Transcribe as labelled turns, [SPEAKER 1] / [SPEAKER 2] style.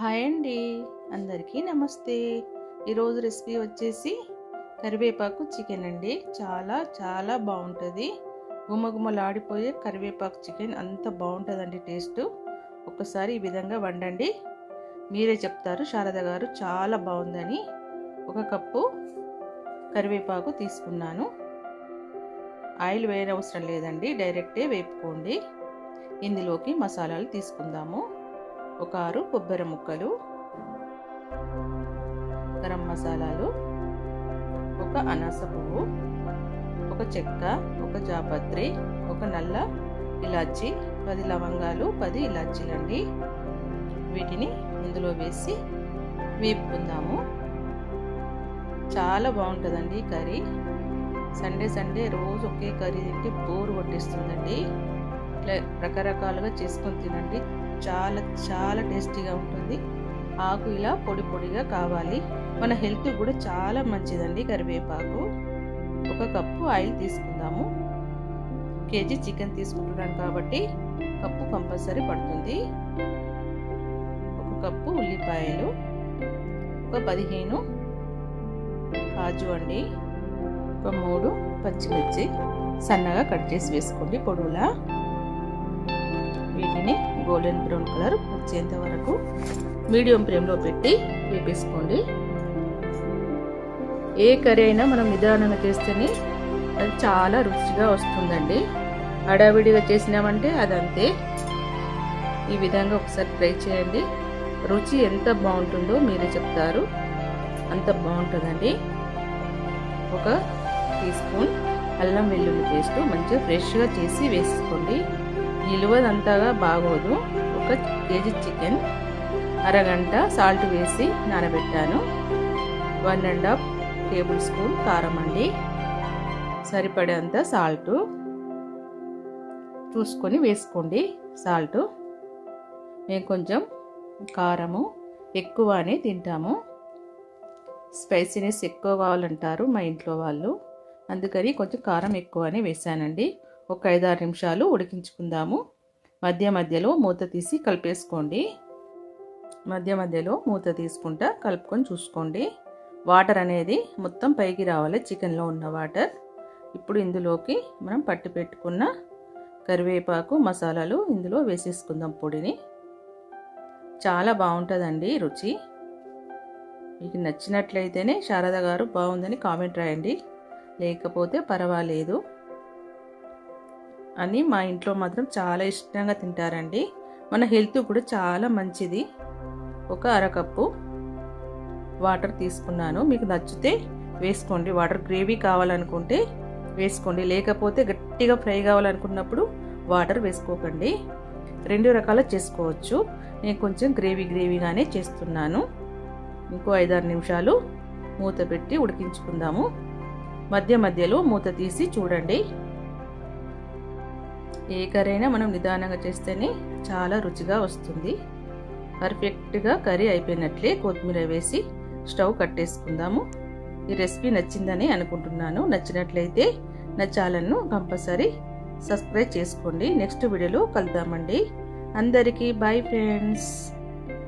[SPEAKER 1] Hi అండి. అందరికీ నమస్తే. ఈరోజు రెసిపీ వచ్చేసి కరివేపాకు చికెన్ అండి. చాలా చాలా బాగుంటుంది. గుమగుమలాడిపోయే కరివేపాకు చికెన్ అంత బాగుంటుందండి టేస్ట్. ఒకసారి ఈ విధంగా వండండి. మీరే చెప్తారు శారద గారు చాలా బాగుందని. ఒక కప్పు కరివేపాకు తీసుకున్నాను. ఆయిల్ వేయనవసరం లేదండి డైరెక్టే వేపుకోండి. ఇందులోకి మసాలాలు తీసుకుందాము. ఒక ఆరు కొబ్బరి ముక్కలు గరం మసాలాలు ఒక అనాస పువ్వు ఒక చెక్క ఒక జాపత్రి ఒక నల్ల ఇలాచి పది లవంగాలు పది ఇలాచీలండి. వీటిని ఇందులో వేసి వేపుకుందాము. చాలా బాగుంటుందండి కర్రీ. సండే సండే రోజు ఒకే కర్రీ తింటే బోరు కొట్టేస్తుందండి. ఇట్లా రకరకాలుగా చేసుకొని తినండి. చాలా చాలా టేస్టీగా ఉంటుంది. ఆకు ఇలా పొడి పొడిగా కావాలి. మన హెల్త్ కూడా చాలా మంచిదండి కరివేపాకు. ఒక కప్పు ఆయిల్ తీసుకుందాము. కేజీ చికెన్ తీసుకుంటున్నాను కాబట్టి కప్పు కంపల్సరీ పడుతుంది. ఒక కప్పు ఉల్లిపాయలు ఒక పదిహేను కాజు అండి ఒక మూడు పచ్చిమిర్చి సన్నగా కట్ చేసి వేసుకోండి పొడవులా. వీటిని గోల్డెన్ బ్రౌన్ కలర్ వచ్చేంత వరకు మీడియం ఫ్లేమ్లో పెట్టి వేపేసుకోండి. ఏ కర్రీ అయినా మనం నిదానంగా చేస్తేనే అది చాలా రుచిగా వస్తుందండి. హడావిడిగా చేసినామంటే అదంతే. ఈ విధంగా ఒకసారి ట్రై చేయండి. రుచి ఎంత బాగుంటుందో మీరే చెప్తారు. అంత బాగుంటుందండి. ఒక టీ స్పూన్ అల్లం వెల్లుల్లి పేస్ట్ మంచిగా ఫ్రెష్గా చేసి వేసుకోండి నిలువదంతగా బాగోదు. ఒక కేజీ చికెన్ అరగంట సాల్ట్ వేసి నానబెట్టాను. One and half tablespoon కారం అండి. సరిపడేంత సాల్ట్ చూసుకొని వేసుకోండి సాల్ట్. మేము కొంచెం కారము ఎక్కువనే తింటాము. స్పైసీనెస్ ఎక్కువ కావాలంటారు మా ఇంట్లో వాళ్ళు. అందుకని కొంచెం కారం ఎక్కువనే వేసానండి. ఒక ఐదారు నిమిషాలు ఉడికించుకుందాము. మధ్య మధ్యలో మూత తీసి కలిపేసుకోండి. మధ్య మధ్యలో మూత తీసుకుంటా కలుపుకొని చూసుకోండి. వాటర్ అనేది మొత్తం పైకి రావాలి చికెన్లో ఉన్న వాటర్. ఇప్పుడు ఇందులోకి మనం పట్టి పెట్టుకున్న కరివేపాకు మసాలాలు ఇందులో వేసేసుకుందాం పొడిని. చాలా బాగుంటుందండి రుచి. మీకు నచ్చినట్లయితేనే శారద గారు బాగుందని కామెంట్ రాయండి. లేకపోతే పర్వాలేదు. అని మా ఇంట్లో మాత్రం చాలా ఇష్టంగా తింటారండి. మన హెల్త్ కూడా చాలా మంచిది. ఒక అరకప్పు వాటర్ తీసుకున్నాను. మీకు నచ్చితే వేసుకోండి. వాటర్ గ్రేవీ కావాలనుకుంటే వేసుకోండి. లేకపోతే గట్టిగా ఫ్రై కావాలనుకున్నప్పుడు వాటర్ వేసుకోకండి. రెండు రకాల చేసుకోవచ్చు. నేను కొంచెం గ్రేవీ గ్రేవీగానే చేస్తున్నాను. ఇంకో ఐదారు నిమిషాలు మూత పెట్టి ఉడికించుకుందాము. మధ్య మధ్యలో మూత తీసి చూడండి. ఏ కర్రీ అయినా మనం నిదానంగా చేస్తేనే చాలా రుచిగా వస్తుంది. పర్ఫెక్ట్గా కర్రీ అయిపోయినట్లే కొత్తిమీర వేసి స్టవ్ కట్టేసుకుందాము. ఈ రెసిపీ నచ్చిందని అనుకుంటున్నాను. నచ్చినట్లయితే నా ఛానల్ను కంపల్సరీ సబ్స్క్రైబ్ చేసుకోండి. నెక్స్ట్ వీడియోలో కలుద్దామండి. అందరికీ బాయ్ ఫ్రెండ్స్.